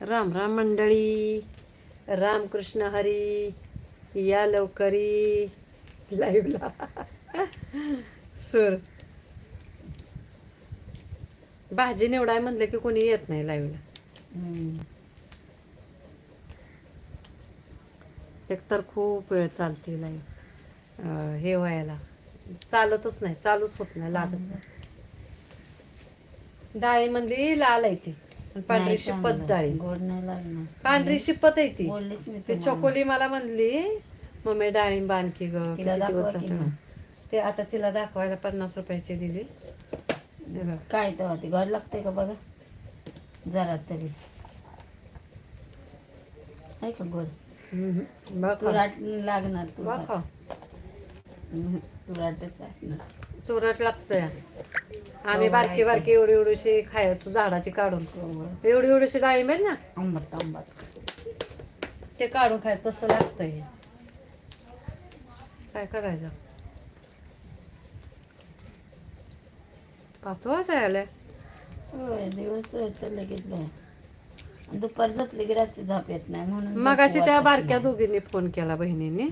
राम राम मंडळी रामकृष्ण हरी या लवकरी लाईव्हला सर भाजी निवडाय म्हणलं की कोणी येत नाही लाईव्हला एकतर खूप वेळ चालते लाईव्ह हे व्हायला. चालतच नाही चालूच होत नाही लागत नाही. डाळी म्हणली लाल आहे ती. पांढरी शिपत. डाळी गोड नाही लागणार पांढरी शिपत आहे ती बोललीच मी ते. चकोली मला म्हणली मम्मी डाळिंब आणखी ग तिला किती दाखवा दिवस की झाले. मग. ते आता तिला दाखवायला पन्नास रुपयाची दिली हे बघ. काय तेव्हा ते गोड लागतंय का बघा जरा तरी आहे का गोड हम्म. बघ लागणार बघ खा. हम्म, तुराटच तुरट लागतंय. आम्ही बारकी. बारकी एवढी एवढीशी खायचो झाडाची काढून. एवढी एवढीशी डाळिंब आहेत ना? आंबट आंबट. ते काढून खाय तसं लागतंय. काय करायचं? पाच वाजता आल्या होय दिवस लगेच दुपार झोपली की रात्री झोप येत नाही म्हणून मग अशी त्या बारक्या. दोघींनी फोन केला बहिणीने.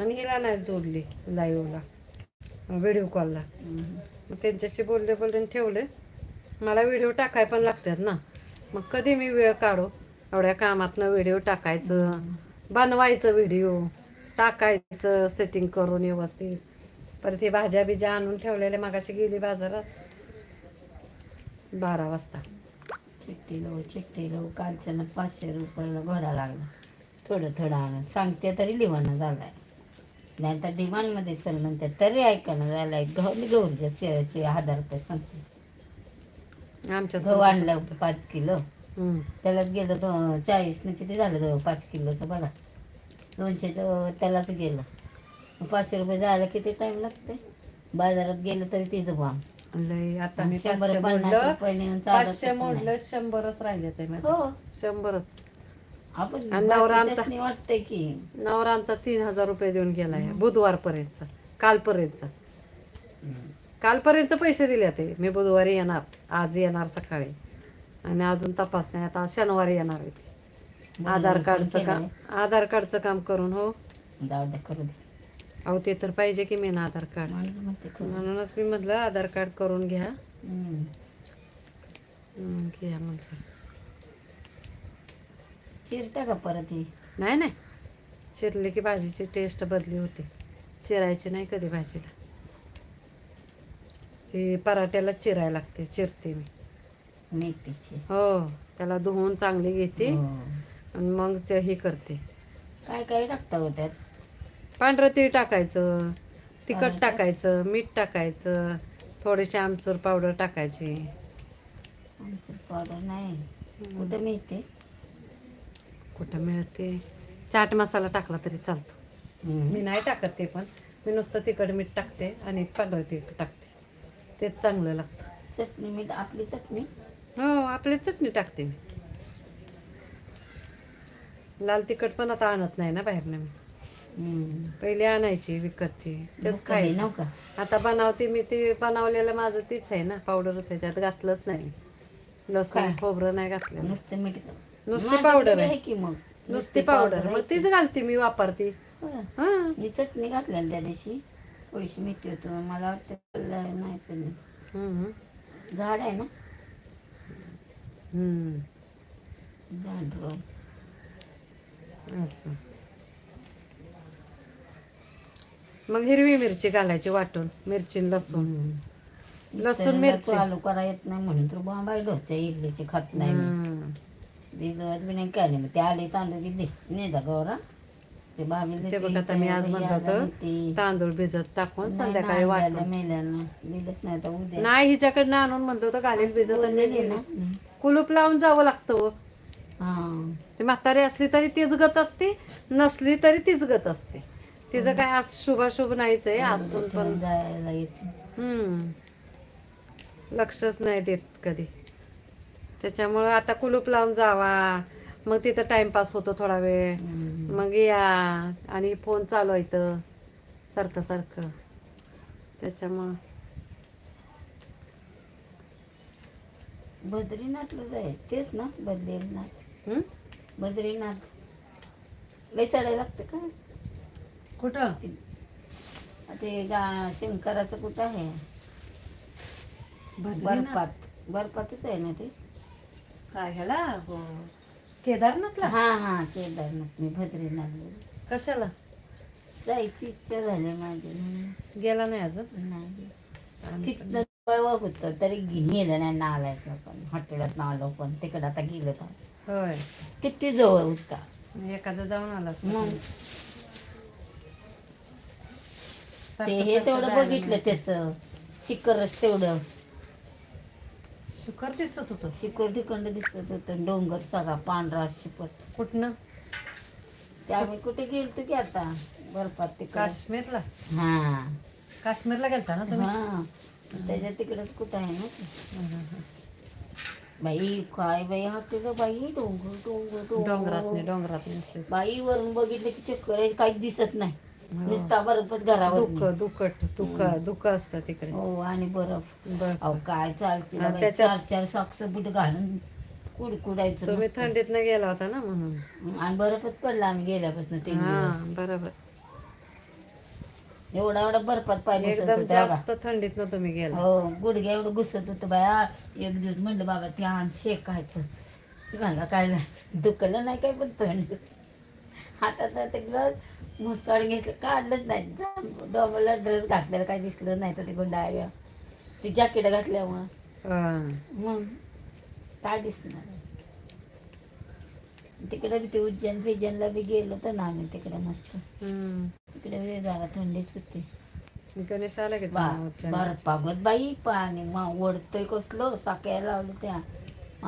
आणि हिला नाही जोडली लाईव्हला व्हिडिओ कॉलला मग त्यांच्याशी बोलले बोलले ठेवले. मला व्हिडिओ टाकाय पण लागतात ना. मग कधी मी वेळ काढू? एवढ्या कामातनं व्हिडिओ टाकायचं बनवायचं व्हिडिओ टाकायचं सेटिंग करून व्यवस्थित. परत हे भाज्या बिज्या आणून ठेवलेल्या मागाशी गेली बाजारात. बारा वाजता. चिठ्ठी लो चिठ्ठी कालच्यानं पाचशे रुपयाला घोडा लागला. थोडं थोडं आणून. सांगते तरी लिवाना झालाय. नाही तर डिमांडमध्ये चल म्हणते तरी ऐकायला झालाय. गहू शे शे हजार रुपये सांगते आमच्यात गहू आणलं पाच किलो. त्याला गेलं तो चाळीसनं किती झालं गहू पाच किलोचं बघा. दोनशे त्यालाच गेलं. पाचशे रुपये जायला किती टाइम लागते बाजारात गेलं तरी तिचं बाम लय आता मी शंभर पन्नास रुपये शंभरच राहिले ते. हो. शंभरच. आपण आणि नवरा आमचा- बाकीच्यासनी वाटतंय की नवरा आमचा तीन हजार रुपये देऊन गेलाय. बुधवारपर्यंत कालपर्यंत कालपर्यंत पैसे दिले ते मी बुधवारी येणार. आज येणार सकाळी. आणि अजून तपास नाही. आता शनिवारी येणार आहे ते. आधार कार्डचं काम आधार कार्डचं काम करून हो. जाऊ द्या करू दे. अहो ते तर पाहिजे की मी ना आधार कार्ड. म्हणून म्हणते करू म्हणूनच मी म्हटलं आधार कार्ड करून घ्या. हम्म. हम्म, घ्या म्हटलं. चिरता का परत ही? नाही नाही. चिरले की भाजीची टेस्ट बदली होते. चिरायची नाही कधी भाजीला. ती पराठ्याला चिरायला लागते चिरते मी. मेथीची हो त्याला धुवून चांगली घेते हो. आणि मग ते हे करते. काय काय टाकता हो त्यात? पांढरं तीळ टाकायचं तिखट? टाकायचं मीठ टाकायचं थोडीशी आमचूर पावडर टाकायची. आमचं पावडर नाही. कुठं मिळते? कुठं मिळते? चाट मसाला टाकला तरी चालतो. मी नाही टाकत ते पण. मी नुसतं तिखट मीठ टाकते आणि पांढरं तीळ टाकते. तेच चांगलं लागतं. चटणी मीठ आपली चटणी? हो आपली चटणी टाकते मी. लाल तिखट पण आता आणत नाही ना बाहेरनं मी. हम्म. पहिले आणायची विकतची. तेच का आता बनवते मी ते बनवलेलं माझं तीच आहे ना. पावडरच आहे त्यात घातलंच नाही लसूण? खोबरं नाही घातलं नुसतं मीठ नुसती पावडर आहे. की मग नुसती पावडर मग. तीच घालते मी वापरते. हा मी चटणी घातलेली त्या दिवशी थोडीशी मेथी होतो मला वाटतं खाल्लं नाही पण हम्म. झाड आहे ना हम्म. झाड रोज. असं मग हिरवी मिरची घालायची वाटून मिरची आणि लसूण लसूण मिरची चालू करा येत नाही म्हणून तर बॉम्बाई ढोसच्या इडलीची खात नाही मी. हम्म. बी नाही काय नाही मग ते आले तांदूळ किती ने जा गौरा. ते बाबी ते बघ आता मी आज म्हणत होतं तांदूळ भिजत टाकून संध्याकाळी मेल्यानं. दिलंच नाही तर उद्या. नाही हिच्याकडनं आणून म्हणतो होतं घालील भिजत. ना कुलूप लावून जावं लागतं हो. ती म्हातारी असली तरी तीच गत असते नसली तरी तीच गत असते. तिचं काय आज शुभाशुभ नाहीच आहे असून पण. हम्म. लक्षच नाही देत कधी. त्याच्यामुळं आता कुलूप लावून जावा. मग तिथं टाइमपास होतो थोडा वेळ. मग या. आणि फोन चालू आहे इथं. सारखं सारखं. त्याच्यामुळं. बद्रीनाथला जाय. तेच ना बद्रीनाथ? बद्रीनाथ. लय चढायला लागतं का? कुठं? ते गा शंकराचं कुठं आहे? बर्फात. बर्फातच आहे ना ते? काय ह्याला. केदारनाथला? हा हा केदारनाथ. मी बद्रीनाथ बोलले. कशाला? जायची इच्छा झाली माझी. गेला नाही अजून? नाही. जवळ होतं तरी गेलं नाही नालायचं पण हॉटेलात ना आलो पण तिकडं आता गेलं तर होय. किती जवळ होता. एखादं जाऊन आला असता. मग? ते हे तेवढं बघितलं. त्याचं. शिखरच तेवढं. शुकर दिसत होतं. शिखर तिकडं दिसत होतं. डोंगर सगळा पांढरा शिपत. कुठनं? ते आम्ही कुठे गेलतो की आता? बर्फात तिकडं. काश्मीरला? हा. काश्मीरला गेलता ना तुम्ही? हा. त्याच्या तिकडच कुठं आहे ना ते. बाई काय बाई हॉटेल बाई डोंगर डोंगर डोंगरात डोंगर डोंगरात. बाई वरून बघितलं की चक्कर आहे, काहीच दिसत नाही. नुसता बर्फच घरावर दुःख दुखट दुःख दुःख असतं तिकडे. हो आणि बरफ बर. अहो काय त्याच्यात- चार चार सॉक्स बुट घालून कुडकुडायचं तुम्ही नुसतं. थंडीतनं गेला होता ना म्हणून? आणि बरफच पडला आम्ही गेल्यापासून तीन हा बरोबर. एवढा एवढा बर्फात एकदम बघा. जास्त थंडीतनं तुम्ही गेला. हो गुडघ्या एवढं घुसत होतं बाया एक दिवस म्हणलं बाबा ते आण शेकायचं. मला काय झालं, दुखलं नाही काय पण थंड. हातात ग्लास मुस्काळ घेतलं काढलंच नाही. डोबाला ड्रेस घातलेला काय दिसलं नाही तर ते गुंडाळ्या. ती जॅकेट घातल्यामुळं. हा. मग काय दिसणार तिकडे बी ते उज्जैन फिजनला बी गेलो तर ना आम्ही तिकडे मस्त. हम्म. तिकडे जरा थंडीच होती. गणेश आला की बा चांगला उच्चार? बर्फागत बाई पाणी ओढतोय कसलं साक्या लावलं त्या.